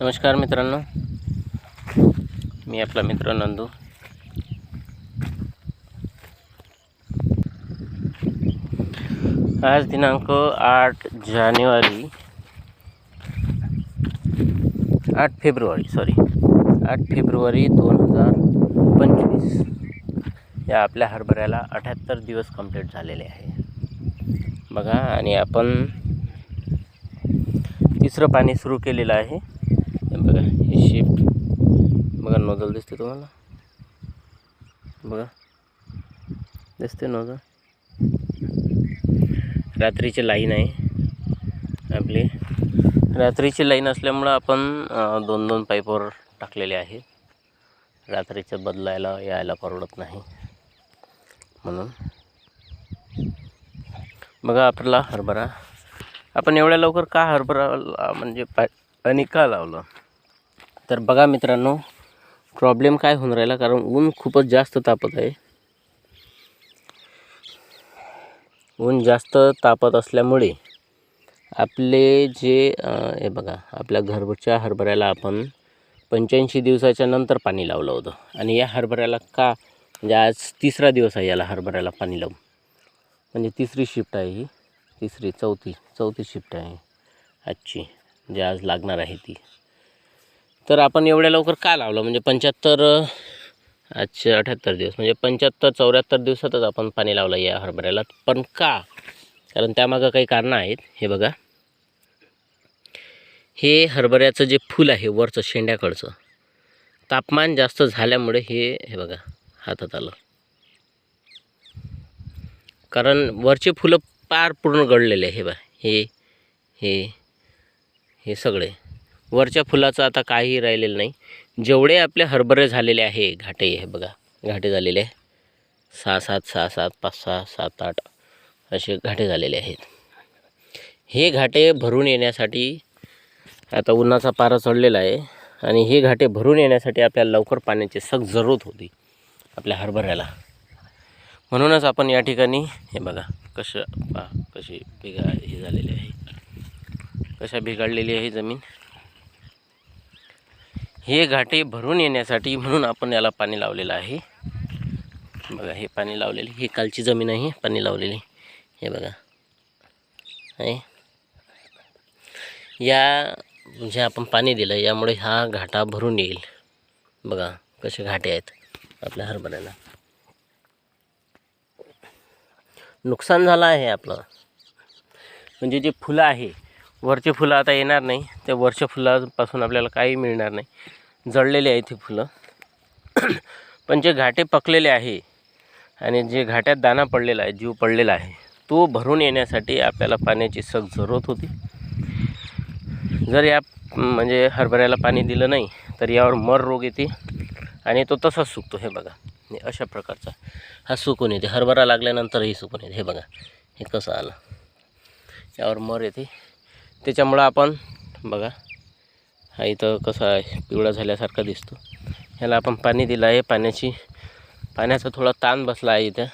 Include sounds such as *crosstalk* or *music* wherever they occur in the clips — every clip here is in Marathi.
नमस्कार मित्रांनो. मी आपला मित्र नंदू. आज दिनांक आठ जानेवारी आठ फेब्रुवारी सॉरी आठ फेब्रुवारी दोन हजार पंचवीस. या आपल्या हरभऱ्याला अठ्याहत्तर दिवस कंप्लीट झालेले आहे. बघा आणि आपण तिसरं पाणी सुरू केलेलं आहे. बघा हे शिफ्ट बघा नोजल दिसते तुम्हाला? बघा. दिसते नोजल रात्रीची लाईन आहे आपली. रात्रीची लाईन असल्यामुळं आपण दोन दोन पाईपवर टाकलेले आहे रात्रीचं बदलायला यायला परवडत नाही. म्हणून. बघा आपला हरभरा. आपण एवढ्या लवकर का हरभरा म्हणजे पा आणि का लावलं? तर बघा मित्रांनो प्रॉब्लेम काय होऊन राहिला? कारण ऊन खूपच जास्त तापत आहे. ऊन जास्त तापत असल्यामुळे आपले जे हे बघा आपल्या घरच्या हरभऱ्याला आपण पंच्याऐंशी दिवसाच्या नंतर पाणी लावलं होतं. आणि या हरभऱ्याला का म्हणजे आज तिसरा दिवस आहे याला हरभऱ्याला पाणी लावून. म्हणजे तिसरी शिफ्ट आहे ही. तिसरी चौथी चौथी शिफ्ट आहे. आजची जे आज लागणार आहे ती. तर आपण एवढ्या लवकर का लावलं? म्हणजे पंच्याहत्तर अच्छा अठ्याहत्तर दिवस. म्हणजे पंच्याहत्तर चौऱ्याहत्तर दिवसातच आपण पाणी लावलं या हरभऱ्याला. पण का? कारण त्यामागं काही कारणं आहेत. हे बघा. हे हरभऱ्याचं जे फूल आहे वरचं शेंड्याकडचं तापमान जास्त झाल्यामुळे हे हे बघा हातात आलं. कारण वरचे फुलं पार पूर्ण गळलेले आहे. हे बा हे हे हे सगळे. वरच्या फुलाचं आता काही राहिलेलं नाही. जेवढे आपले हरभरे झालेले आहे घाटे हे बघा घाटे झालेले आहे. सहा सात सहा सात पाच सहा सात आठ असे घाटे झालेले आहेत. हे घाटे भरून येण्यासाठी आता उन्हाचा पारा चढलेला आहे आणि हे घाटे भरून येण्यासाठी आपल्याला लवकर पाण्याची सख जरूरत होती आपल्या हरभऱ्याला. म्हणूनच आपण या ठिकाणी हे बघा कसं पा कशी बिघा हे झालेली आहे. कशा बिघडलेली आहे जमीन? हे घाटे भरून येण्यासाठी म्हणून आपण याला पाणी लावलेलं आहे. बघा हे पाणी लावलेले ही कालची जमीन आहे पाणी लावलेली हे बघा. आहे या जे आपण पाणी दिलं यामुळे हा घाटा भरून येईल. बघा कसे घाटे आहेत आपल्या हरभऱ्याला. नुकसान झालं आहे आपलं. म्हणजे जे फुलं आहे वरचे फुलं आता येणार नाही. त्या वरच्या फुलापासून आपल्याला काही मिळणार नाही. जळलेले आहे ते फुलं. *clears throat* पण जे घाटे पकलेले आहे आणि जे घाट्यात दाना पडलेला आहे जीव पडलेला आहे तो भरून येण्यासाठी आपल्याला पाण्याची सग जरूरत होती. जर या म्हणजे हरभऱ्याला पाणी दिलं नाही तर यावर मर रोग येते आणि तो तसाच सुकतो. हे बघा. अशा प्रकारचा हा सुकून येते. हरभरा लागल्यानंतरही सुकून येते. हे बघा. हे कसं आलं. यावर मर येते. त्याच्यामुळं आपण बघा हा इथं कसा आहे पिवळा झाल्यासारखा दिसतो. ह्याला आपण पाणी दिलं आहे पाण्याची पाण्याचा थोडा ताण बसला आहे इथं.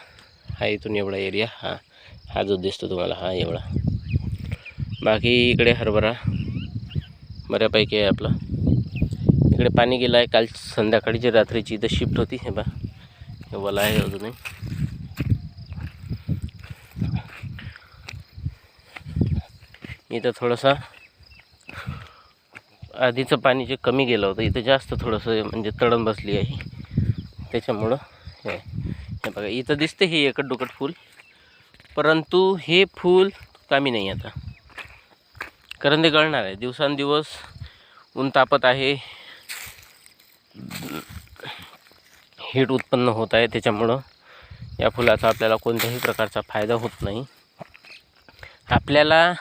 हा इथून एवढा एरिया हा हा जो दिसतो तुम्हाला हा एवढा. बाकी इकडे हरभरा बऱ्यापैकी आहे आपला. इकडे पाणी गेलं आहे काल संध्याकाळी जी रात्रीची इथं शिफ्ट होती हे बा हे वला आहे अजूनही. इथं थोडंसं आधीचं पाणी जे कमी गेलं होतं इथं जास्त थोडंसं म्हणजे तडण बसली आहे. त्याच्यामुळं हे हे बघा इथं दिसते हे एकट दुकट फूल. परंतु हे फूल कामी नाही आता. कारण ते गळणार आहे. दिवसांदिवस ऊन तापत आहे. हीट उत्पन्न होत आहे. त्याच्यामुळं या फुलाचा आपल्याला कोणत्याही प्रकारचा फायदा होत नाही. आपल्याला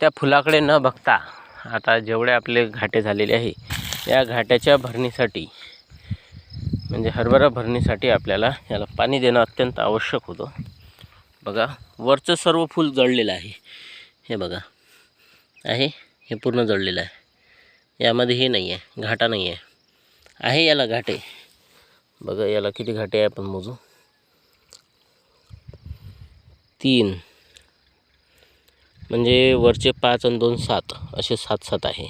त्या फुलाकडे न बघता आता जेवढे आपले घाटे झालेले आहे या घाट्याच्या भरणीसाठी म्हणजे हरभरा भरणीसाठी आपल्याला याला पाणी देणं अत्यंत आवश्यक होतं. बघा वरचं सर्व फूल जळलेलं आहे. हे बघा आहे हे पूर्ण जळलेलं आहे. यामध्ये हे नाही आहे घाटा नाही आहे आहे याला घाटे. बघा याला किती घाटे आहे आपण मोजू. तीन. म्हणजे वरचे पाच आणि दोन सात असे सात सात आहे.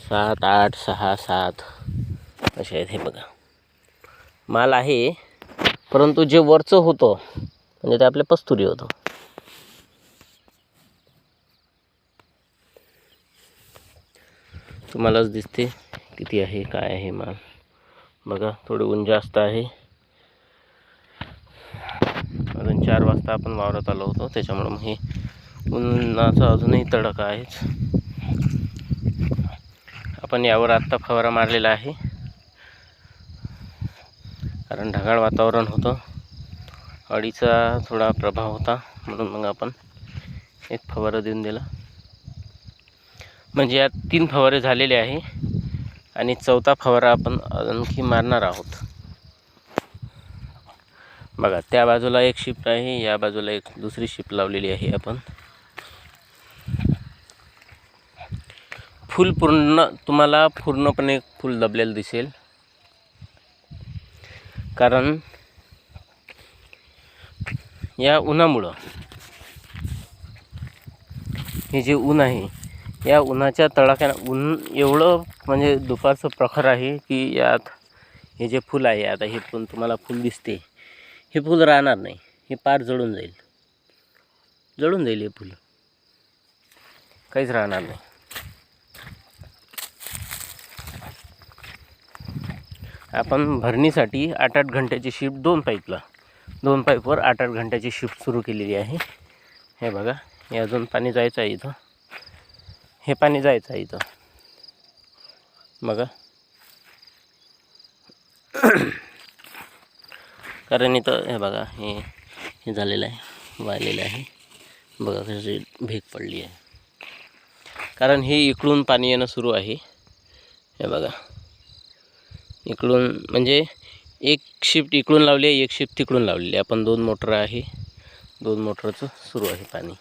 सात आठ सहा सात असे आहेत हे बघा. माल आहे परंतु जे वरचं होतं म्हणजे ते आपल्या पस्तुरी होतं. तुम्हालाच दिसते किती आहे काय आहे माल. बघा थोडी ऊन जास्त आहे. अजून चार वाजता आपण वावरात आलो होतो त्याच्यामुळं मग हे उन्हाचा अजूनही तडका आहेच. आपण यावर आत्ता फवारा मारलेला आहे. कारण ढगाळ वातावरण होतं. अडीचा थोडा प्रभाव होता. म्हणून मग आपण एक फवारा देऊन दिला. म्हणजे यात तीन फवारे झालेले आहे. आणि चौथा फवारा आपण आणखी मारणार आहोत. बघा त्या बाजूला एक शिफ्ट आहे. या बाजूला एक दुसरी शिफ्ट लावलेली आहे आपण. फुल पूर्ण तुम्हाला पूर्णपणे फुल दबलेलं दिसेल. कारण या उन्हामुळं हे जे ऊन आहे या उन्हाच्या तडाख्यानं ऊन एवढं म्हणजे दुपारचं प्रखर आहे की यात हे जे फूल आहे आता हे पण तुम्हाला फूल दिसते. हे फूल राहणार नाही हे पार जळून जाईल. जळून जाईल हे फुलं. काहीच राहणार नाही. आपण भरणीसाठी आठ आठ घंट्याची शिफ्ट दोन पाईपला दोन पाईपवर आठ आठ घंट्याची शिफ्ट सुरू केलेली आहे. हे बघा हे अजून पाणी जायचं आहे इथं. हे पाणी जायचं आहे इथं. बघा. कारण इथं हे बघा हे हे झालेलं आहे वाळलेलं आहे. बघा कशी भेग पडली आहे. कारण हे इकडून पाणी येणं सुरू आहे. हे बघा. इकडून म्हणजे एक शिफ्ट इकडून लावली आहे एक शिफ्ट तिकडून लावलेली आहे. आपण दोन मोटर आहे. दोन मोटरचं सुरू आहे पाणी.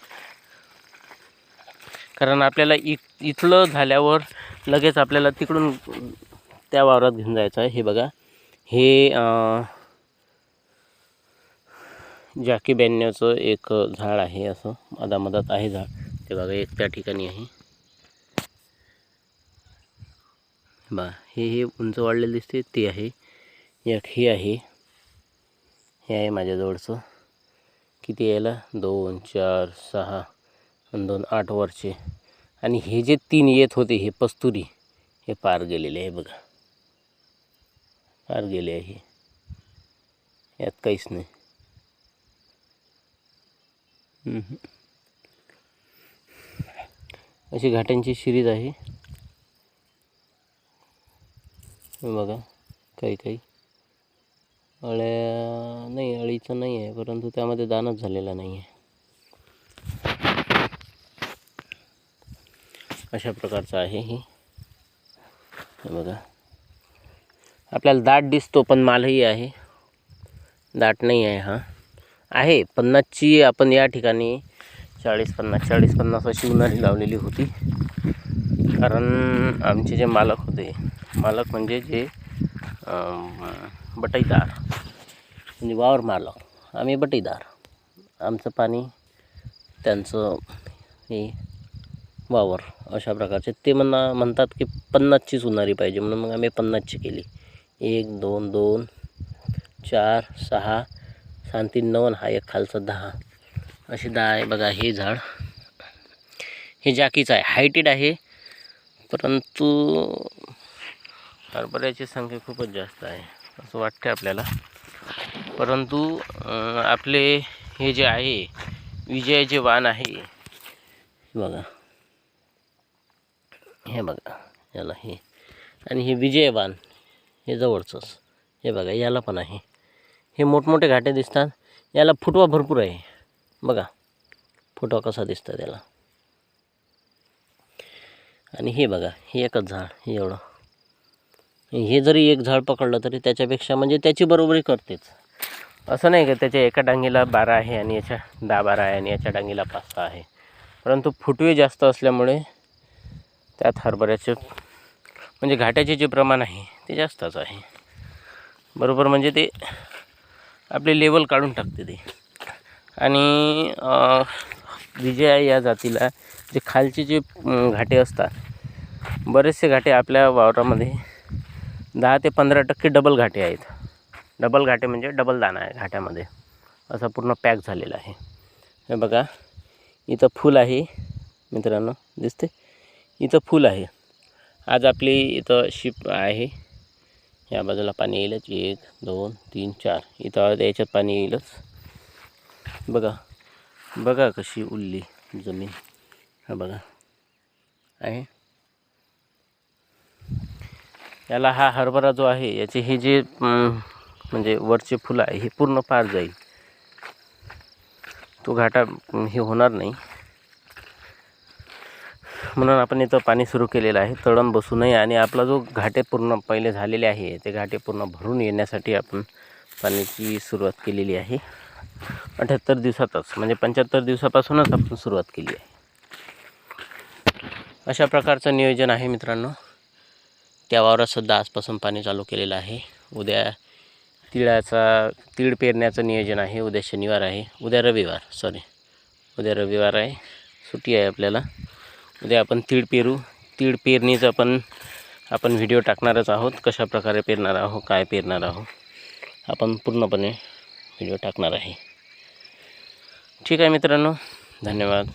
कारण आपल्याला इ इथलं झाल्यावर लगेच आपल्याला तिकडून त्या वावरात घेऊन जायचं आहे. हे बघा. हे जाकी ब्याण्णवचं एक झाड आहे असं मधामधात आहे झाड. ते बघा एक त्या ठिकाणी आहे. बा हे हे उंच वाढलेलं दिसते ते आहे. एक हे आहे. हे आहे माझ्याजवळचं. किती यायला? दोन चार सहा आणि दोन आठ वरचे. आणि हे जे तीन येत होते हे पस्तुरी हे पार गेलेले आहे बघा. पार गेले आहे. यात काहीच नाही. अशी घाटांची सिरीज आहे हे बघा काही काही. अळ्या नाही अळीचं नाही आहे परंतु त्यामध्ये दानच झालेला नाही आहे अशा प्रकारचं आहे हे बघा. आपल्याला दाट दिसतो पण मालही आहे. दाट नाही आहे हा. आहे पन्नासची आपण या ठिकाणी चाळीस पन्नास चाळीस पन्नास अशी उन्हाळी लावलेली होती. कारण आमचे जे मालक होते मालक म्हणजे जे बटईदार म्हणजे वावर मालक. आम्ही बटईदार. आमचं पाणी त्यांचं हे वावर अशा प्रकारचे. ते म्हणा म्हणतात की पन्नासचीच होणारी पाहिजे म्हणून मग आम्ही पन्नासची केली. एक दोन दोन चार सहा शांती नवन नऊ हा एक खालचा दहा. असे दहा आहे बघा हे झाड. हे जाकीचं आहे. हायटेड आहे परंतु हरभऱ्याची संख्या खूपच जास्त आहे असं वाटते आपल्याला. परंतु आपले हे जे आहे विजयाचे वाण आहे हे बघा. हे बघा याला हे. आणि हे विजय वाण हे जवळचंच. हे बघा याला पण आहे. हे मोठमोठे घाटे दिसतात. याला फुटवा भरपूर आहे. बघा फुटवा कसा दिसतं त्याला. आणि हे बघा हे एकच झाड हे एवढं. हे जरी एक झाड पकडलं तरी त्याच्यापेक्षा म्हणजे त्याची बरोबरी करतेच. असं नाही का त्याच्या एका डांगीला बारा आहे आणि याच्या दहा बारा आहे आणि याच्या डांगीला पाच सहा आहे. परंतु फुटवे जास्त असल्यामुळे त्यात हरभऱ्याचे म्हणजे घाट्याचे जे प्रमाण आहे ते जास्तच आहे. बरोबर म्हणजे ते आपले लेवल काढून टाकते ते. आणि विजया या जातीला जे खालचे जे घाटे असतात बरेचसे घाटे आपल्या वावरामध्ये दहा ते पंधरा टक्के डबल घाटे आहेत. डबल घाटे म्हणजे डबल दाणा आहे घाट्यामध्ये. असा पूर्ण पॅक झालेला आहे. हे बघा इथं फूल आहे. मित्रांनो दिसते? इथं फूल आहे. आज आपली इथं शिप आहे. या बाजूला पाणी येईलच. एक दोन तीन चार. इथं याच्यात पाणी येईलच. बघा. बघा कशी उरली जमीन. हा बघा. आहे. याला हा हरभरा जो आहे याची हे जे म्हणजे वरचे फुलं आहे हे पूर्ण पार जाईल. तो घाटा हे होणार नाही. म्हणून आपण इथं पाणी सुरू केलेलं आहे. तळण बसू नये आणि आपला जो घाटे पूर्ण पहिले झालेले आहे ते घाटे पूर्ण भरून येण्यासाठी आपण पाण्याची सुरुवात केलेली आहे. अठ्याहत्तर दिवसातच म्हणजे पंच्याहत्तर दिवसापासूनच आपण सुरुवात केली आहे. अशा प्रकारचं नियोजन आहे मित्रांनो. त्या वावरातसुद्धा आजपासून पाणी चालू केलेलं आहे. उद्या तिळाचा तीळ पेरण्याचं नियोजन आहे. उद्या शनिवार आहे. उद्या रविवार सॉरी उद्या रविवार आहे. सुट्टी आहे आपल्याला. उद्या आपण तीळ पेरू. तीळ पेरणीचं पण आपण व्हिडिओ टाकणारच आहोत. कशा प्रकारे पेरणार आहोत काय पेरणार आहोत आपण पूर्णपणे व्हिडिओ टाकणार आहे. ठीक आहे मित्रांनो. धन्यवाद.